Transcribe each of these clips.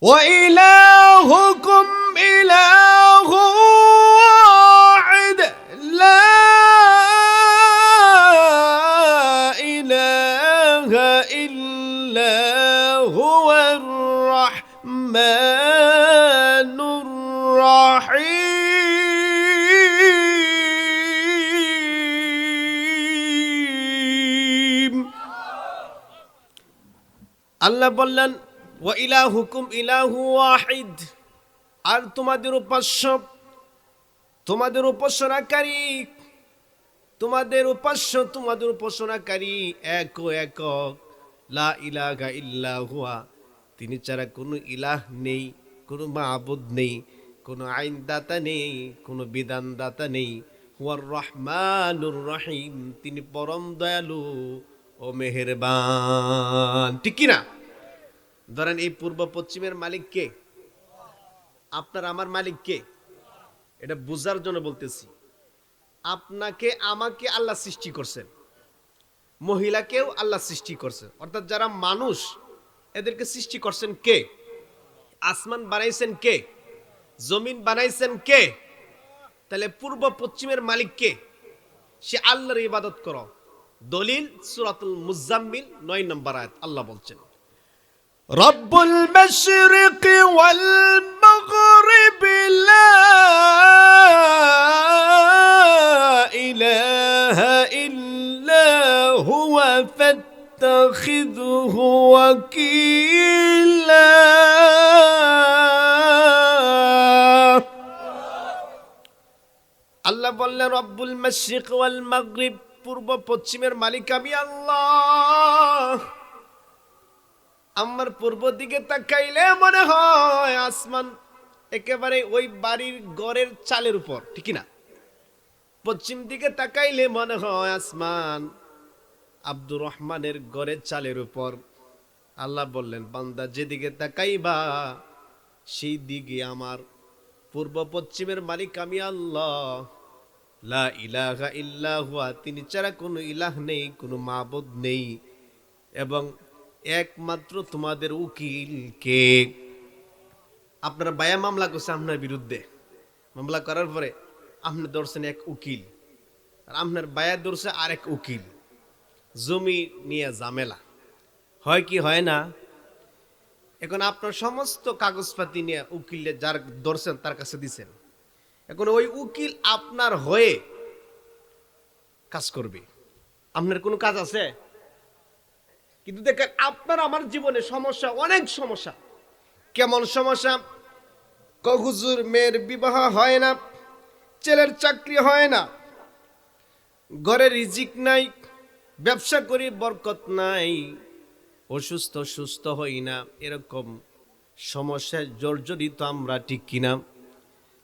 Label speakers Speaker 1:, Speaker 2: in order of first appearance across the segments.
Speaker 1: وإلهكم إله واحد لا إله إلا هو الرحمن الرحيم. الله بلن ওয়া ইলাহুকুম ইলাহু ওয়াহিদ। আর তোমাদের উপাস্য, তোমাদের উপাসনাকারী, তোমাদের উপাস্য, তোমাদের উপাসনাকারী এক একক লা ইলাহা ইল্লা হুয়া। তিনি ছাড়া কোনো ইলাহ নেই, কোনো মাহবুদ নেই, কোনো আইনদাতা নেই, কোনো বিধানদাতা নেই। হুয়ার রহমানুর রহিম। তিনি পরম দয়ালু ও মেহেরবান। ঠিক কিনা? ধরেন এই পূর্ব পশ্চিমের মালিক কে? আপনার আমার মালিক কে? এটা বোঝার জন্য বলতেছি। আপনাকে, আমাকে আল্লাহ সৃষ্টি করছেন। মহিলাকেও আল্লাহ সৃষ্টি করছেন। অর্থাৎ যারা মানুষ, এদেরকে সৃষ্টি করছেন কে? আসমান বানাইছেন কে? জমিন বানাইছেন কে? তাহলে পূর্ব পশ্চিমের মালিক কে? সে আল্লাহর ইবাদত করো। দলিল সুরাতুল মুজাম্মিল, নয় নম্বর আয়াত, আল্লাহ বলছেন। رب المشرق والمغرب لا إله إلا هو فاتخذه وكيلا আল্লাহ বললেন রব্বুল মশরিক ওয়াল মাগরিব পূর্ব পশ্চিমের মালিক আমি আল্লাহ আমার পূর্ব দিকে তাকাইলে মনে হয় আসমান একেবারে ওই বাড়ির গড়ের চালের উপর, ঠিক না পশ্চিম দিকে তাকাইলে মনে হয় আসমান আব্দুর রহমানের গড়ের চালের উপর। আল্লাহ বললেন, বান্দা, যেদিকে তাকাইবা, সেই দিকে আমার পূর্ব পশ্চিমের মালিক আমি আল্লাহ। লা ইলাহা ইল্লা হুয়া তিনি ছাড়া কোনো ইলাহ নেই, কোনো মাবুদ নেই। এবং একমাত্র তোমাদের উকিল কে আপনার বায়া মামলা করছে আপনার বিরুদ্ধে। মামলা করার পরে আপনি ধরছেন এক উকিল। আর আপনার বায়া ধরছে আরেক উকিল। জমি নিয়ে ঝামেলা। হয় কি হয় না? এখন আপনার সমস্ত কাগজপাতি নিয়ে উকিলে যার ধরছেন তার কাছে দিছেন। এখন ওই উকিল আপনার হয়ে কাজ করবে। আপনার কোনো কাজ আছে? কিন্তু দেখেন, আপনার, আমার জীবনে সমস্যা, অনেক সমস্যা। কেমন সমস্যা? কহুজুর মেয়ের বিবাহ হয় না, ছেলের চাকরি হয় না, ঘরে রিজিক নাই, ব্যবসা করি বরকত নাই, অসুস্থ, সুস্থ হই না, এরকম সমস্যায় জর্জরিত আমরা ঠিক কিনা?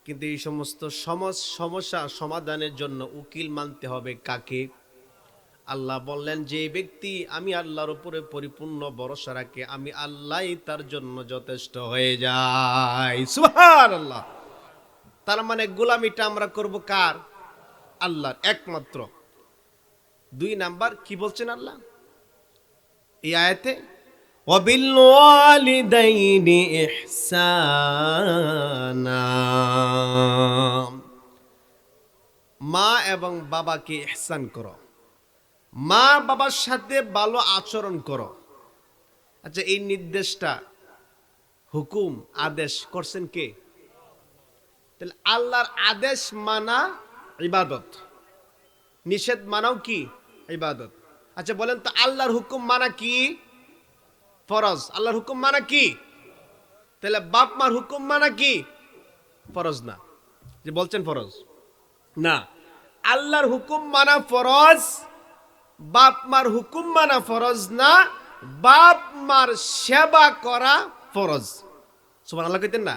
Speaker 1: কিন্তু এই সমস্ত সমস, সমস্যা সমাধানের জন্য উকিল মানতে হবে কাকে? আল্লাহ বললেন যে ব্যক্তি আমি আল্লাহর উপরে পরিপূর্ণ ভরসা রাখে আমি আল্লাহ তার জন্য যথেষ্ট হয়ে যাই সুহার আল্লাহ তার মানে গোলামিটা আমরা করব কার আল্লাহর একমাত্র দুই নাম্বার কি বলছেন আল্লাহ এই আয়াতে وبالوالدين إحسانا মা এবং বাবাকে ইহসান করো মা বাবার সাথে ভালো আচরণ করো। আচ্ছা এই নির্দেশটা হুকুম, আদেশ করছেন কে? তাহলে আল্লাহর আদেশ মানা ইবাদত। নিষেধ মানাও কি? ইবাদত। আচ্ছা বলেন তো আল্লাহর হুকুম মানা কি? ফরজ। আল্লাহর হুকুম মানা কি? তাহলে বাপ মার হুকুম মানা কি? ফরজ না। যে বলছেন ফরজ। না। আল্লাহর হুকুম মানা ফরজ বাপ মার হুকুম মানা ফরজ না, বাপ মার সেবা করা ফরজ। সুমান আল্লাহ কইতেন না?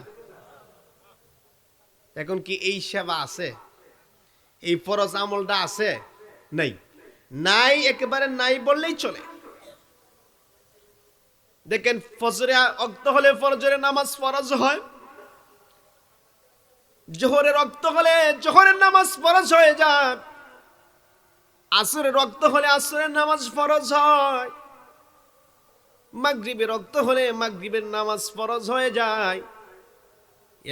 Speaker 1: এখন কি এই সেবা আছে? এই ফরজ আমলটা আছে? নাই। নাই একেবারে নাই বললেই চলে। দেখেন, ফজরে অক্ত হলে ফজরের নামাজ ফরজ হয়। জোহরের রক্ত হলে জোহরের নামাজ ফরজ হয়ে যায়। আসরের রক্ত হলে আসরের নামাজ ফরজ হয়। মাগরিবে রক্ত হলে মাগরিবের নামাজ ফরজ হয়ে যায়।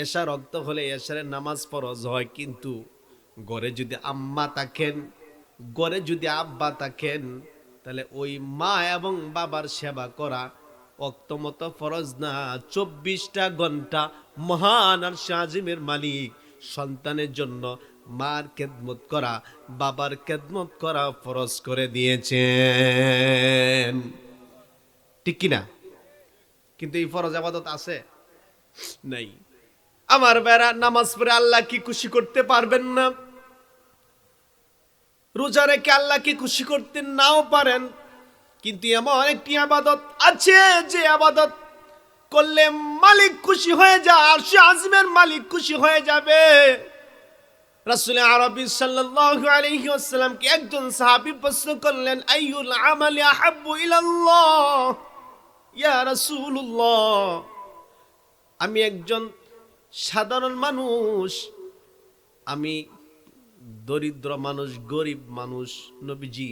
Speaker 1: এশা রক্ত হলে এশারের নামাজ ফরজ হয়, কিন্তু গড়ে যদি আম্মা থাকেন গড়ে যদি আব্বা থাকেন, তাহলে ওই মা এবং বাবার সেবা করা অক্তমত ফরজ না। চব্বিশটা ঘণ্টা মহান আর শাহিমের মালিক সন্তানের জন্য মার খেদমত করা, বাবার খেদমত করা ফরজ করে দিয়েছেন। ঠিক কিনা? কিন্তু এই ফরজ আবাদত আছে? নাই। আমার বেড়া নামাজ পড়ে আল্লাহ কি খুশি করতে পারবেন না? রোজা রেখে আল্লাহ কি খুশি করতে নাও পারেন? কিন্তু এমন একটি আবাদত আছে যে আবাদত করলে মালিক খুশি হয়ে যায় আর সে আজমের মালিক খুশি হয়ে যাবে। রাসূল আরবি সাল্লাল্লাহু আলাইহি ওয়াসাল্লামকে একজন সাহাবী প্রশ্ন করলেন, আইয়ুল আমালি আহাব্বু ইলাল্লাহ? ইয়া রাসূলুল্লাহ, আমি একজন সাধারণ মানুষ, আমি দরিদ্র মানুষ, গরিব মানুষ, নবীজি,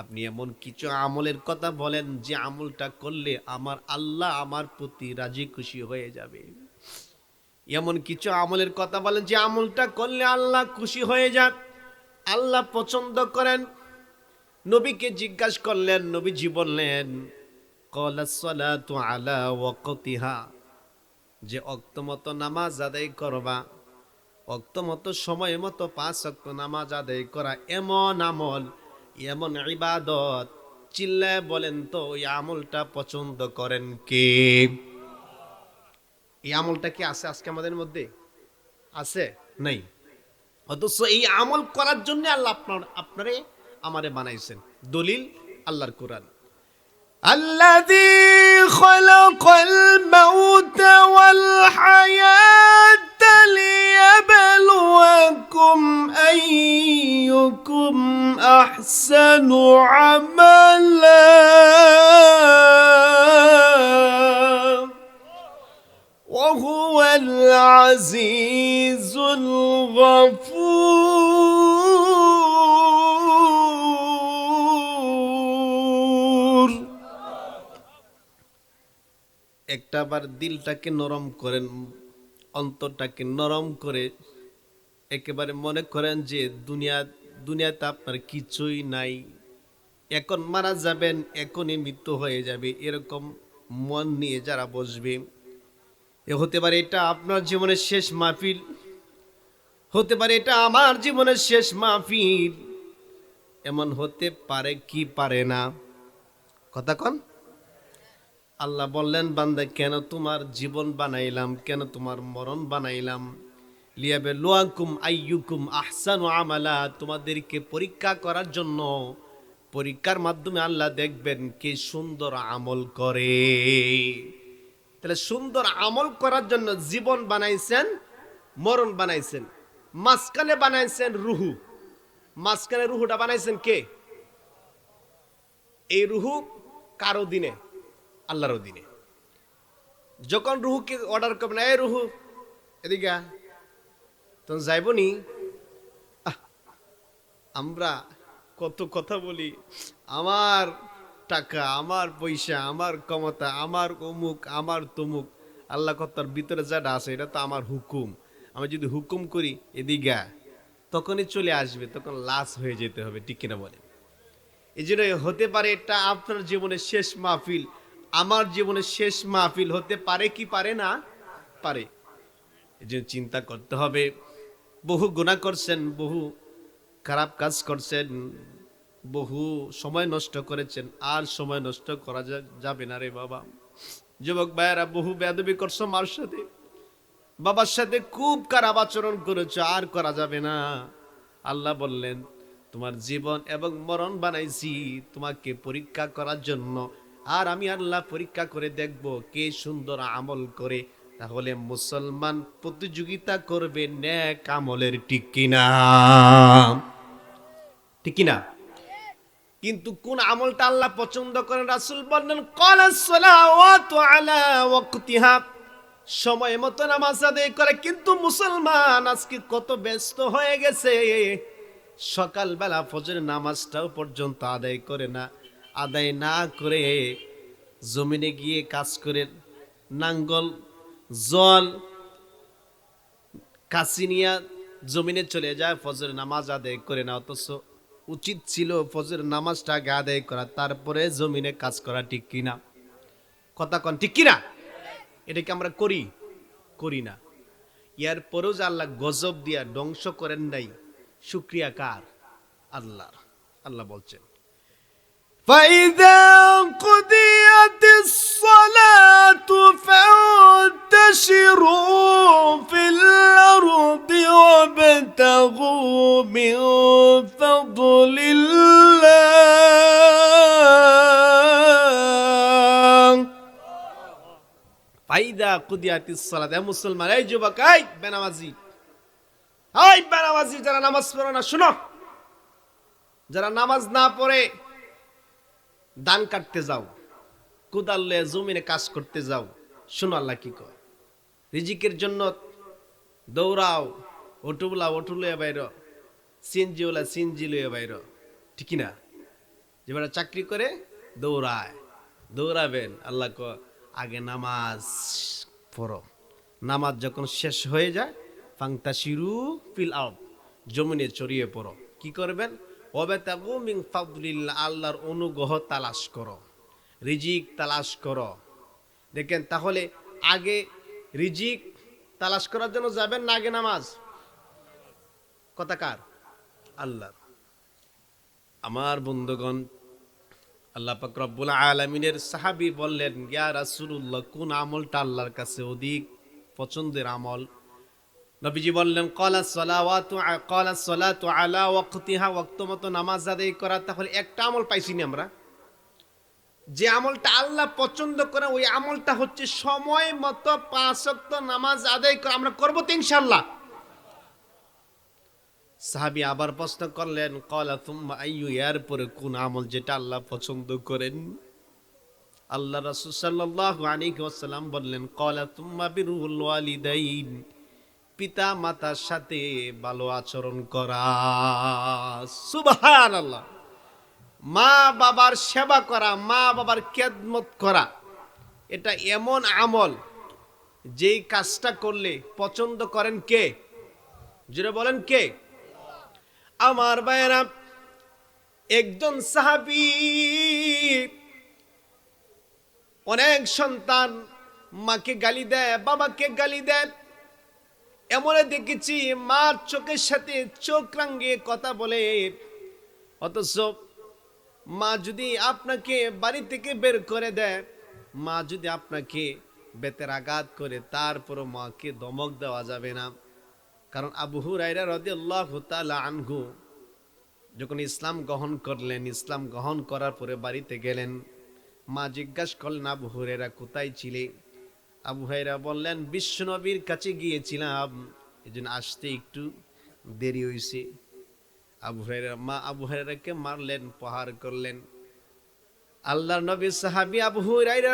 Speaker 1: আপনি এমন কিছু আমলের কথা বলেন যে আমলটা করলে আমার আল্লাহ আমার প্রতি রাজি খুশি হয়ে যাবে। এমন কিছু আমলের কথা বলেন যে আমলটা করলে আল্লাহ খুশি হয়ে যান। আল্লাহ পছন্দ করেন। নবীকে জিজ্ঞাসা করলেন নবীজি বললেন যে অক্তমত নামাজ আদায় করবা অক্তমত সময় মতো পাঁচ অক্ত নামাজ আদায় করা এমন আমল, এমন ইবাদত। চিল্লায় বলেন তো, ওই আমলটা পছন্দ করেন কে? এই আমলটা কি আছে আজকে আমাদের মধ্যে আছে নাই অথচ এই আমল করার জন্য আল্লাহ আপনার আপনারে আমারে বানাইছেন দলিল আল্লাহর কোরআন الذي خلق الموت والحياة ليبلوكم أيكم أحسن عملا وهو العزيز الغفور একটা বার দিলটাকে নরম করেন অন্তরটাকে নরম করে একেবারে মনে করেন যে দুনিয়া দুনিয়াতে আপনার কিছুই নাই এখন মারা যাবেন এখনই মৃত্যু হয়ে যাবে এরকম মন নিয়ে যারা বসবে এ হতে পারে এটা আপনার জীবনের শেষ মাহফিল, হতে পারে এটা আমার জীবনের শেষ মাহফিল, এমন হতে পারে কি পারে না। কথা কন। আল্লাহ বললেন, বান্দা, কেন তোমার জীবন বানাইলাম, কেন তোমার মরণ বানাইলাম? লিয়াবে লোয়াকুম আইয়ুকুম আহসানু আমালা, তোমাদেরকে পরীক্ষা করার জন্য পরীক্ষার মাধ্যমে আল্লাহ দেখবেন কে সুন্দর আমল করে। তাহলে সুন্দর আমল করার জন্য জীবন বানাইছেন, মরণ বানাইছেন। মাঝখানে বানাইছেন রুহু। মাঝখানে রুহুটা বানাইছেন কে? এই রুহু কারও দিনে? আল্লাহর দিনে যখন রুহুকে অর্ডার করবেন, এই রুহু, এদিকে তখন যাইব নি? আমরা কত কথা বলি। আমার টাকা, আমার পয়সা, আমার ক্ষমতা, আমার অমুক, আমার তমুক, আল্লাহ কত্তার ভিতরে যেটা আছে, এটা তো আমার হুকুম। আমি যদি হুকুম করি এদিকে, তখনই চলে আসবে, তখন লাশ হয়ে যেতে হবে, ঠিক কিনা বলে এই জন্য হতে পারে এটা আপনার জীবনের শেষ মাহফিল, আমার জীবনের শেষ মাহফিল হতে পারে কি পারে না? পারে। এই জন্য চিন্তা করতে হবে। বহু গুণা করছেন, বহু খারাপ কাজ করছেন বহু সময় নষ্ট করেছেন, আর সময় নষ্ট করা যাবে না রে বাবা। যুবক ভাইয়েরা, বহু বেদবি করছ মার সাথে। বাবার সাথে খুব খারাপ আচরণ করেছ, আর করা যাবে না। আল্লাহ বললেন, তোমার জীবন এবং মরণ বানাইছি তোমাকে পরীক্ষা করার জন্য। আর আমি আল্লাহ পরীক্ষা করে দেখব কে সুন্দর আমল করে। তাহলে মুসলমান প্রতিযোগিতা করবে ন্যাক আমলের ঠিক কিনা? ঠিক কিনা? কিন্তু কোন আমলটা আল্লাহ পছন্দ করেন? রাসূল বললেন ওয়াক্তিহা। সময় মতো নামাজ আদায় করে। কিন্তু মুসলমান আজকে কত ব্যস্ত হয়ে গেছে। সকালবেলা ফজরের নামাজটাও পর্যন্ত আদায় করে না। আদায় না করে জমিনে গিয়ে কাজ করে নাঙ্গল, জল, কাশি নিয়ে জমিনে চলে যায় ফজর নামাজ আদায় করে না। অথচ উচিত ছিল ফজর নামাজটা আগে আদায় করা তারপরে জমিনে কাজ করা ঠিক কিনা কথা কন ঠিক কিনা এটা কি আমরা করি করি না ইয়ার পরেও যে আল্লাহ গজব দিয়া ধ্বংস করেন নাই শুক্রিয়া কার আল্লাহ আল্লাহ বলছেন
Speaker 2: فإذا قضيت الصلاة فانتشروا في الأرض وابتغوا من فضل الله
Speaker 1: ফাইদা কুদিয়াতিস সালাত এ মুসলমান এই যুবক এই বেনামাজি এই বেনামাজি যারা নামাজ পড়ো না শুনো যারা নামাজ না পড়ে দান কাটতে যাও কুদাল লয়ে জমিনে কাজ করতে যাও শুনো আল্লাহ কি কয় রিজিকের জন্য দৌড়াও অটুবলা অটু লয়ে বাইর, সিনজিওলা সিনজি লয়ে বাইর। ঠিক না যেবার চাকরি করে দৌড়ায়, দৌড়াবেন, আল্লাহ ক আগে নামাজ পড়ো। নামাজ যখন শেষ হয়ে যায় ফাংতা শিরু ফিল আউট জমিনে চড়িয়ে পড়ো। কি করবেন? অবেতাগু মিং ফাদলিল্লাহ আল্লাহর অনুগ্রহ তালাশ করো, রিজিক তালাশ করো। দেখেন, তাহলে আগে রিজিক তালাশ করার জন্য যাবেন না আগে নামাজ? কথা কার? আল্লাহ আমার বন্ধুগণ, আল্লাহ পাক রব্বুল আলামিনের সাহাবী বললেন, ইয়া রাসূলুল্লাহ, কোন আমলটা আল্লাহর কাছে অধিক পছন্দের আমল? নবীজি বললেন, কলা সলাওয়াতু কলা সলাতু আলা ওয়াক্তিহা, ওয়াক্ত মতো নামাজ আদায় করা, তাহলে একটা আমল পাইছি না আমরা। যে আমলটা আল্লাহ পছন্দ করে, ওই আমলটা হচ্ছে সময় মতো পাঁচ নামাজ আদায় করা, আমরা করব তো ইনশাল্লাহ সাহাবি আবার প্রশ্ন করলেন, কলা তুম্মা আইয়ু এর পরে কোন আমল যেটা আল্লাহ পছন্দ করেন? আল্লাহ রাসূল সাল্লাল্লাহু আলাইহি ওয়াসাল্লাম বললেন, কলা তুম্মা বিরুল ওয়ালিদাইন, পিতা মাতার সাথে ভালো আচরণ করা। সুবহানাল্লাহ। মা বাবার সেবা করা, মা বাবার খেদমত করা, এটা এমন আমল যেই কাজটা করলে পছন্দ করেন কে? যেটা বলেন কে? আমার ভাইয়েরা, একজন সাহাবি, অনেক সন্তান মাকে গালি দেয়, বাবাকে গালি দেয়। এমন দেখেছি, মার চোখের সাথে চোখ রাঙ্গিয়ে কথা বলে। অথচ মা যদি আপনাকে বাড়ি থেকে বের করে দেয়, মা যদি আপনাকে বেতের আঘাত করে, তারপরও মাকে দমক দেওয়া যাবে না। কারণ আবু হুরাইরা রাদিয়াল্লাহু আনহু যখন ইসলাম গ্রহণ করলেন, ইসলাম গ্রহণ করার পরে বাড়িতে গেলেন। মা জিজ্ঞাসা করলেন, আবু হুরাইরা কোথায় ছিলে? আবু হুরাইরা বললেন বিশ্বনবীর কাছে গিয়েছিলাম। এজন্য আসতে একটু দেরি হয়েছে আবু হুরাইরা মা আবু হুরাইরাকে মারলেন, প্রহার করলেন। আল্লাহ নবী সাহাবী আবু হুরাইরা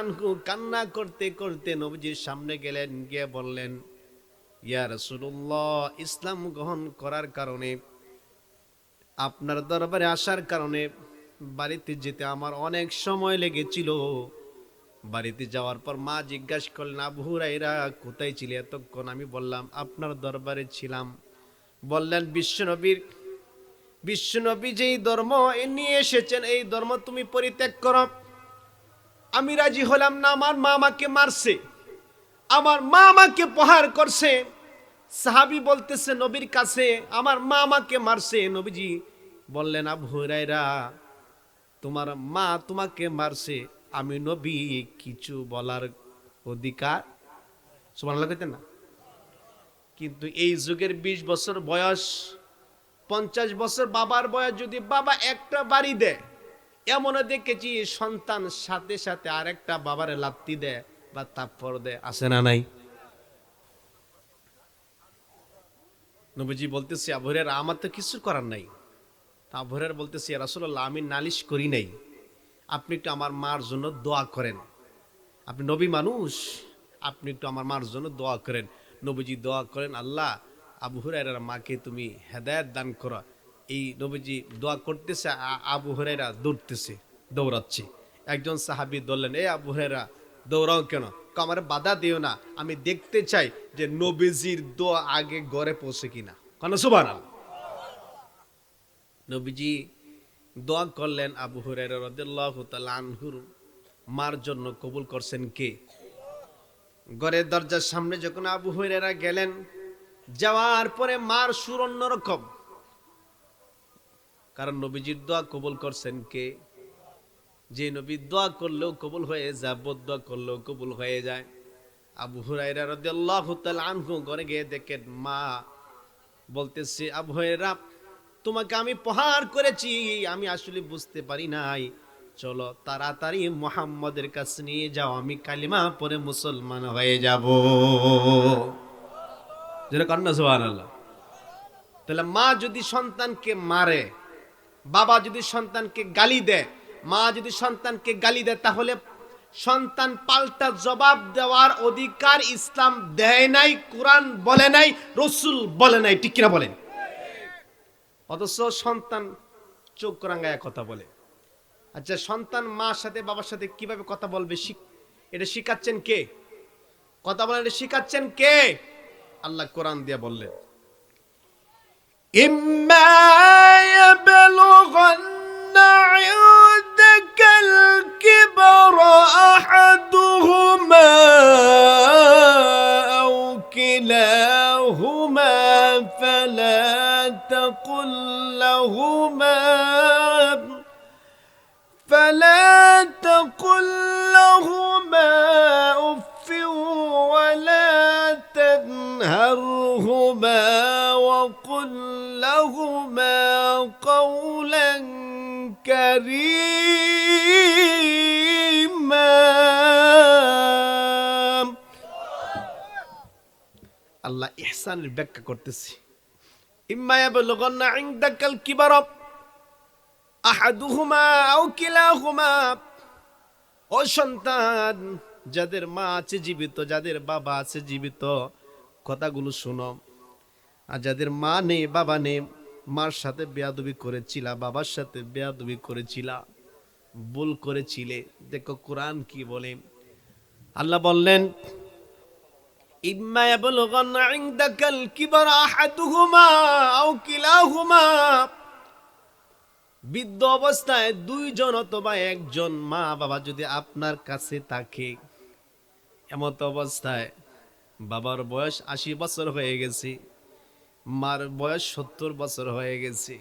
Speaker 1: আনহু কান্না করতে করতে নবীজির সামনে গেলেন, গিয়ে বললেন ইয়া রাসূলুল্লাহ, ইসলাম গ্রহণ করার কারণে, আপনার দরবারে আসার কারণে, বাড়িতে যেতে আমার অনেক সময় লেগেছিল। বাড়িতে যাওয়ার পর মা জিজ্ঞাসা করলেন, আবু হুরাইরা কোথায় ছিল? এতক্ষণ আমি বললাম, আপনার দরবারে ছিলাম। বললেন, বিশ্বনবীর, বিশ্বনবী যেই ধর্ম এ নিয়ে এসেছেন, এই ধর্ম তুমি পরিত্যাগ করো। আমি রাজি হলাম না, আমার মা আমাকে মারছে। আমার মা আমাকে প্রহার করছে। সাহাবি বলতেছে, নবীর কাছে আমার মা আমাকে মারছে। নবীজি বললেন, আবু হুরাইরা তোমার মা তোমাকে মারছে। আমি নবী, কিছু বলার অধিকার? কইতেন না। কিন্তু এই যুগের ২০ বছর বয়স, পঞ্চাশ বছর বাবার বয়স, যদি বাবা একটা বাড়ি দেয়, এমনও দেখেছি সন্তান সাথে সাথে আরেকটা বাবারে লাত্তি দেয়। বা দেয় আসে না নাই? নবীজি বলতেছি আবহরের আমার তো কিছু করার নাই। আবহরের বলতেছি রাসুল্লাহ আমি নালিশ করি নাই। আপনি একটু আমার মার জন্য দোয়া করেন। আপনি নবী মানুষ, আপনি একটু আমার মার জন্য দোয়া করেন। নবীজি দোয়া করেন, আল্লাহ, আবু হুরাইরার মাকে তুমি হেদায়ত দান করো। এই নবীজি দোয়া করতেছে আবু হুরাইরা দৌড়তেছে, দৌড়াচ্ছে। একজন সাহাবি ধরলেন এ আবু হুরায়রা দৌড়াও কেন? আমার বাধা দিও না। আমি দেখতে চাই যে নবীজির দোয়া আগে ঘরে পৌঁছে কিনা। কেন? সুবহানাল্লাহ। নবীজি দোয়া করলেন আবু তাআলা আনহুর মার জন্য কবুল করছেন কে? ঘরের দরজার সামনে যখন আবু হুরায়রা গেলেন, যাওয়ার পরে মার সুর অন্যরকম কারণ নবীজির দোয়া কবুল করছেন কে? যে নবী দোয়া করলেও কবুল হয়ে যায় বদোয়া করলেও কবুল হয়ে যায়। আবু হুরায়রা রাদিয়াল্লাহু ঘরে গিয়ে দেখেন, মা বলতেছে, আবু হুরায়রা, তোমাকে আমি প্রহার করেছি, আমি আসলে বুঝতে পারি নাই। চলো তাড়াতাড়ি মোহাম্মদের কাছে নিয়ে যাও, আমি কালিমা পরে মুসলমান হয়ে যাব। তাহলে মা যদি সন্তানকে মারে, বাবা যদি সন্তানকে গালি দেয় মা যদি সন্তানকে গালি দেয়, তাহলে সন্তান পাল্টা জবাব দেওয়ার অধিকার ইসলাম দেয় নাই, কোরআন বলে নাই, রসুল বলে নাই। ঠিক কিনা বলেন? অথচ সন্তান চোখ রাঙ্গায় কথা বলে। আচ্ছা সন্তান মার সাথে বাবার সাথে কীভাবে কথা বলবে? এটা শিখাচ্ছেন কে? কথা বলেন এটা শিখাচ্ছেন কে? আল্লাহ কোরআন দিয়ে বললেন,
Speaker 2: ইম্মা ইয়াবলুগান্না الكبر أحدهما أو كلاهما فلا تقل لهما فلا تقل لهما أف ولا تنهرهما وقل لهما قولا كريما
Speaker 1: আল্লাহ ইহসানের ব্যাখ্যা করতেছি। যাদের মা আছে জীবিত, যাদের বাবা আছে জীবিত, কথাগুলো শোনো। আর যাদের মা নেই, বাবা নেই, মার সাথে বেয়াদবি করেছিলা, বাবার সাথে বেয়াদবি করেছিলা। ভুল করেছিলে। দেখো, কোরআন কি বলে? আল্লাহ বললেন বৃদ্ধ অবস্থায় দুইজন অথবা একজন মা বাবা যদি আপনার কাছে থাকে, এমত অবস্থায় বাবার বয়স আশি বছর হয়ে গেছে, মার বয়স সত্তর বছর হয়ে গেছে।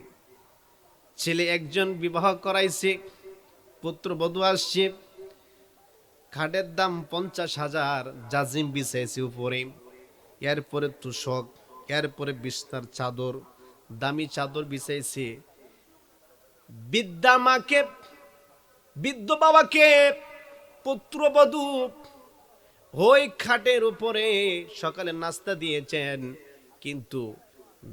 Speaker 1: ছেলে একজন বিবাহ করাইছে পুত্রবধূ আসছে খাটের দাম পঞ্চাশ হাজার, জাজিম বিছাইছে উপরে। এরপরে তুষক এরপরে বিস্তার চাদর, দামি চাদর বিছাইছে। বিদ্যা মাকে বৃদ্ধ বাবাকে পুত্রবধূ ওই খাটের উপরে সকালে নাস্তা দিয়েছেন। কিন্তু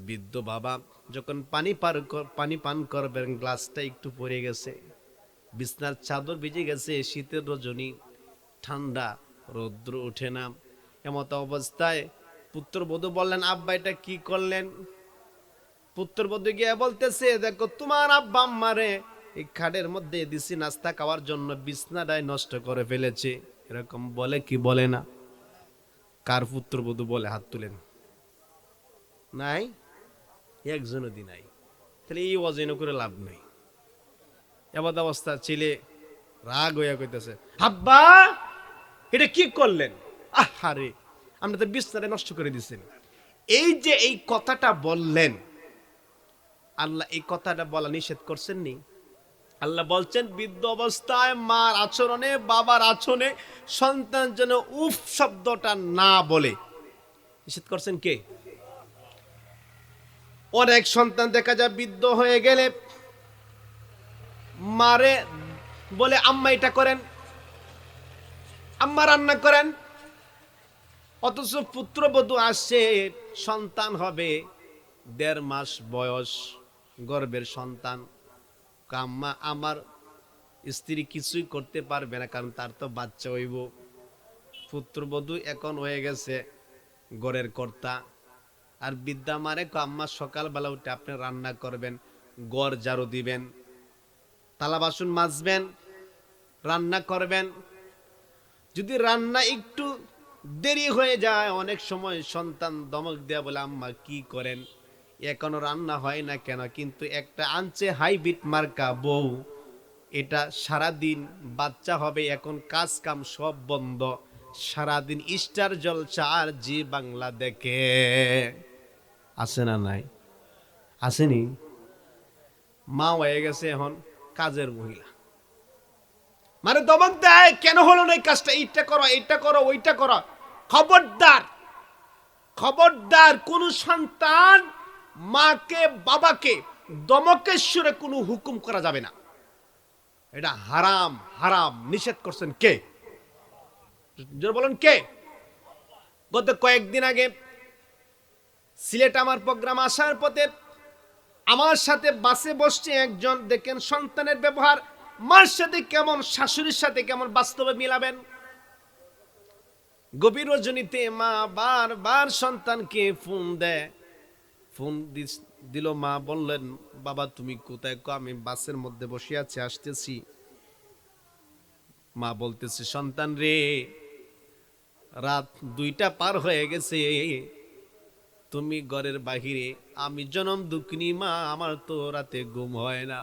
Speaker 1: বৃদ্ধ বাবা যখন পানি পার পানি পান করবেন, গ্লাসটা একটু পড়ে গেছে। বিছনার চাদর ভিজে গেছে, শীতের রজনী, ঠান্ডা, রৌদ্র ওঠে না। এমত অবস্থায় পুত্রবধূ বললেন, আব্বা, এটা কি করলেন? পুত্রবধূ গিয়ে বলতেছে, দেখো, তোমার আব্বা আম্মারে এই খাটের মধ্যে দিছি নাস্তা খাওয়ার জন্য, বিছনাটাই নষ্ট করে ফেলেছে। এরকম বলে কি বলে না? কার পুত্রবধূ বলে, হাত তুলেন। নাই? একজনও দি নাই। তাহলে এই অজেন করে লাভ নেই। এমত অবস্থা ছেলে রাগ হইয়া কইতেছে। আব্বা এটা কি করলেন? আহারে আমরা তো বিস্তারে নষ্ট করে দিচ্ছেন এই যে এই কথাটা বললেন আল্লাহ এই কথাটা বলা নিষেধ করছেন নি আল্লাহ বলছেন বৃদ্ধ অবস্থায় মার আচরণে বাবার আচরণে সন্তান যেন উফ শব্দটা না বলে। নিষেধ করছেন কে? অনেক সন্তান দেখা যায় বৃদ্ধ হয়ে গেলে মারে বলে আম্মা এটা করেন, আম্মা রান্না করেন, অথচ পুত্রবধূ আসছে সন্তান হবে, দেড় মাস বয়স গর্বের সন্তান। আম্মা, আমার স্ত্রী কিছুই করতে পারবে না, কারণ তার তো বাচ্চা হইব। পুত্রবধূ এখন হয়ে গেছে গড়ের কর্তা। আর বিদ্যা মারে আম্মা সকালবেলা উঠে আপনি রান্না করবেন গড় জারু দিবেন। থালা বাসন মাজবেন, রান্না করবেন। যদি রান্না একটু দেরি হয়ে যায়, অনেক সময় সন্তান দমক দেয়া বলে, আম্মা, কি করেন? এখনও রান্না হয় না কেন? কিন্তু একটা আনছে হাইব্রিড মার্কা বউ, এটা সারাদিন বাচ্চা হবে, এখন কাজ কাম সব বন্ধ। সারাদিন স্টার জলসা আর জি বাংলা দেখে। আছে না নাই? আসেনি? মা হয়ে গেছে এখন। কাজের মহিলা। মানে দমক দেয়, কেন হলো না এই কাজটা? এইটা করো এইটা করো, ওইটা করো। খবরদার খবরদার কোন সন্তান মাকে, বাবাকে দমকেশ্বরে কোনো হুকুম করা যাবে না। এটা হারাম হারাম। নিষেধ করছেন কে? বলেন কে? গত কয়েকদিন আগে সিলেট আমার প্রোগ্রাম আসার পথে আমার সাথে বাসে বসছে একজন। দেখেন সন্তানের ব্যবহার। মার সাথে কেমন, শাশুড়ির সাথে কেমন বাস্তবে মিলাবেন? গভীর রজনীতে মা বারবার সন্তানকে ফোন দেয়। ফোন দিল মা, বললেন, বাবা, তুমি কোথায়? আমি বাসের মধ্যে বসে আছি, আসতেছি। মা বলতেছে, সন্তান রে, রাত দুইটা পার হয়ে গেছে। তুমি ঘরের বাহিরে, আমি জনম দুঃখিনী মা, আমার তো রাতে ঘুম হয় না।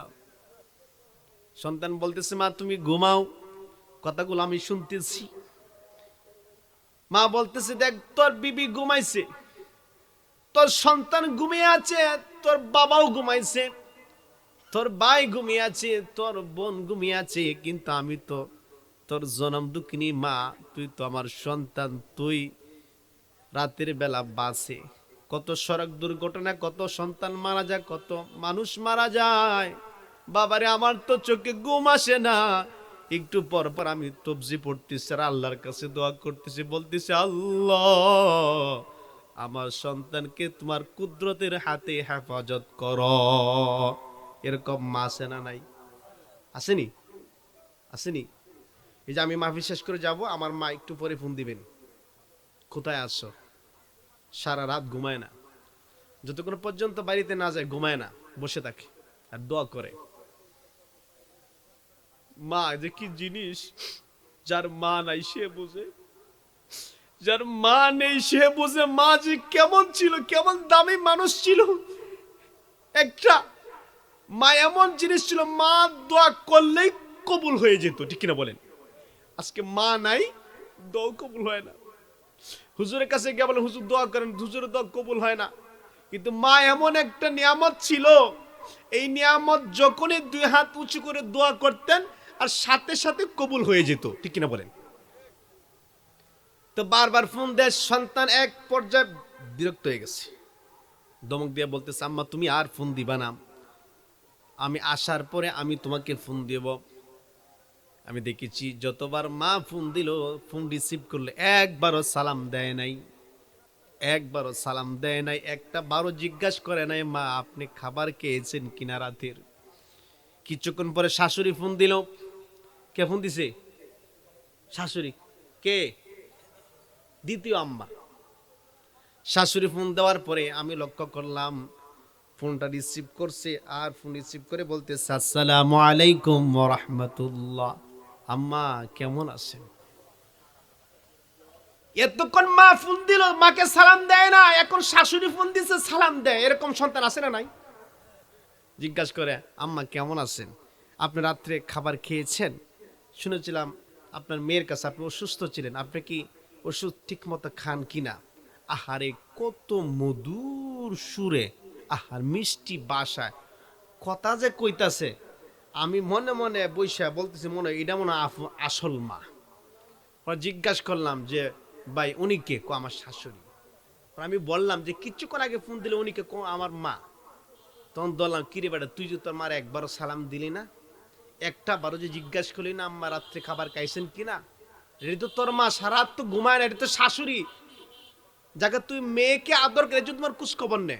Speaker 1: সন্তান বলতেছে, মা, তুমি ঘুমাও। কথাগুলো আমি শুনতেছি। মা বলতেছে, দেখ, তোর বিবি ঘুমাইছে। তোর সন্তান ঘুমিয়ে আছে, তোর বাবাও ঘুমাইছে। তোর ভাই ঘুমিয়ে আছে, তোর বোন ঘুমিয়ে আছে, কিন্তু আমি তো তোর জনম দুঃখিনী মা, তুই তো আমার সন্তান, তুই রাতের বেলা বাসে। কত সড়ক দুর্ঘটনা, কত সন্তান মারা যায়, কত মানুষ মারা যায়। বাবারে, আমার তো চোখে ঘুম আসে না। একটু পর পর আমি তবজি পড়তেছি আর আল্লাহর কাছে দোয়া করতেছি, বলতেছি, আল্লাহ, আমার সন্তানকে তোমার কুদরতের হাতে হেফাজত কর। এরকম মা আছে না নাই? আসেনি? আসেনি? এই যে আমি মাহফিল শেষ করে যাব, আমার মা একটু পরে ফোন দিবেন। কোথায় আসছো সারা রাত ঘুমায় না। যতক্ষণ পর্যন্ত বাড়িতে না যায়, ঘুমায় না, বসে থাকে আর দোয়া করে। মা যে কি জিনিস? যার মা নাই, সে বুঝে। যার মা নেই, সে বুঝে। মা যে কেমন ছিল, কেমন দামি মানুষ ছিল। একটা, মা এমন জিনিস ছিল, মা দোয়া করলেই কবুল হয়ে যেত, ঠিক কিনা বলেন? আজকে মা নাই দোয়া কবুল হয় না। হুজুরের কাছে গিয়ে বলে, হুজুর, দোয়া করেন। হুজুরের দোয়া কবুল হয় না। কিন্তু মা এমন একটা নিয়ামত ছিল, এই নিয়ামত যখনই দুই হাত উঁচু করে দোয়া করতেন, আর সাথে সাথে কবুল হয়ে যেত। ঠিক কিনা বলেন? তো বারবার ফোন দেয়, সন্তান এক পর্যায়ে বিরক্ত হয়ে গেছে। দমক দিয়ে বলতেছে, আম্মা, তুমি আর ফোন দিবা না। আমি আসার পরে আমি তোমাকে ফোন দেব। আমি দেখেছি, যতবার মা ফোন দিল, ফোন রিসিভ করলে একবারও সালাম দেয় নাই। একবারও সালাম দেয় নাই, একটা বারো জিজ্ঞাসা করে নাই, মা, আপনি খাবার খেয়েছেন কিনা রাতের? কিছুক্ষণ পরে শাশুড়ি ফোন দিল, কে ফোন দিছে? শাশুড়ি, কে? দ্বিতীয় আম্মা। শাশুড়ি ফোন দেওয়ার পরে আমি লক্ষ্য করলাম, ফোনটা রিসিভ করছে আর ফোন রিসিভ করে বলতে আসসালামু আলাইকুম রহমতুল্লাহ। আম্মা, কেমন আছেন? এতক্ষণ মা ফোন দিল, মাকে সালাম দেয় না, এখন শাশুড়ি ফোন দিছে, সালাম দেয়। এরকম সন্তান আছে না নাই? জিজ্ঞাসা করে, আম্মা, কেমন আছেন? আপনি রাত্রে খাবার খেয়েছেন? শুনেছিলাম, আপনার মেয়ের কাছে আপনি অসুস্থ ছিলেন, আপনি কি ওষুধ ঠিক মতো খান কিনা আহারে, কত মধুর সুরে, আহার, মিষ্টি বাসায়। কথা যে কইতাছে আমি মনে মনে বৈশা বলতেছি মনে এটা মনে আসল মা। জিজ্ঞাসা করলাম যে, ভাই, উনি কে? কো, আমার শাশুড়ি। আমি বললাম যে, কিছুক্ষণ আগে ফোন দিলে উনি কে? কো, আমার মা। তখন বললাম, কিরে বেটা, তুই যে তোর মার একবারও সালাম দিলি না, একটা বারো যে জিজ্ঞাসা করলি না, আম্মা রাত্রে খাবার খাইছেন কিনা এটা তো তোর মা, সারা তো ঘুমায় না এটা তো শাশুড়ি। যাকে তুই মেয়েকে আদর করে যদি তোমার কুচ খবর নে।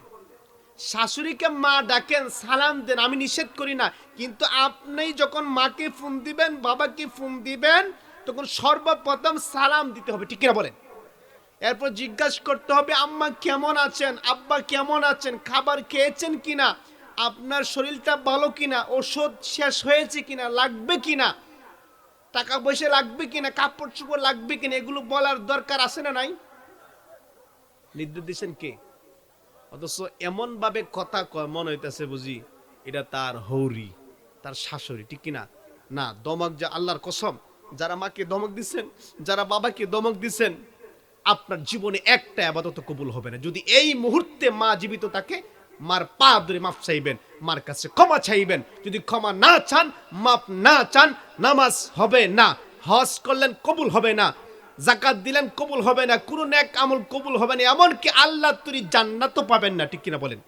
Speaker 1: শাশুড়িকে মা ডাকেন, সালাম দেন, আমি নিষেধ করি না। কিন্তু আপনি যখন মাকে ফোন দিবেন, বাবাকে ফোন দিবেন, তখন সর্বপ্রথম সালাম দিতে হবে। ঠিক কিনা বলেন? এরপর জিজ্ঞাসা করতে হবে, আম্মা কেমন আছেন? আব্বা কেমন আছেন? খাবার খেয়েছেন কিনা? আপনার শরীরটা ভালো কিনা? ওষুধ শেষ হয়েছে কিনা? লাগবে কিনা? টাকা পয়সা লাগবে কিনা? কাপড় চোপড় লাগবে কিনা? এগুলো বলার দরকার আছে না নাই? নির্দেশ দিচ্ছেন কে? অথচ এমন ভাবে কথা কয়, মনে হইতেছে বুঝি এটা তার হৌরি, তার শাশুড়ি, ঠিক কিনা? না, দমক যা আল্লাহর কসম, যারা মাকে দমক দিচ্ছেন যারা বাবাকে দমক দিচ্ছেন আপনার জীবনে একটা আপাতত কবুল হবে না। যদি এই মুহূর্তে মা জীবিত থাকে, মার পা ধরে মাফ চাইবেন, মার কাছে ক্ষমা চাইবেন। যদি ক্ষমা না চান, মাফ না চান, নামাজ হবে না, হজ করলেন কবুল হবে না জাকাত দিলেন, কবুল হবে না, কোনো ন্যাক আমল কবুল হবে না, এমনকি আল্লাহ তুরি জান্নাতও পাবেন না, ঠিক কিনা বলেন?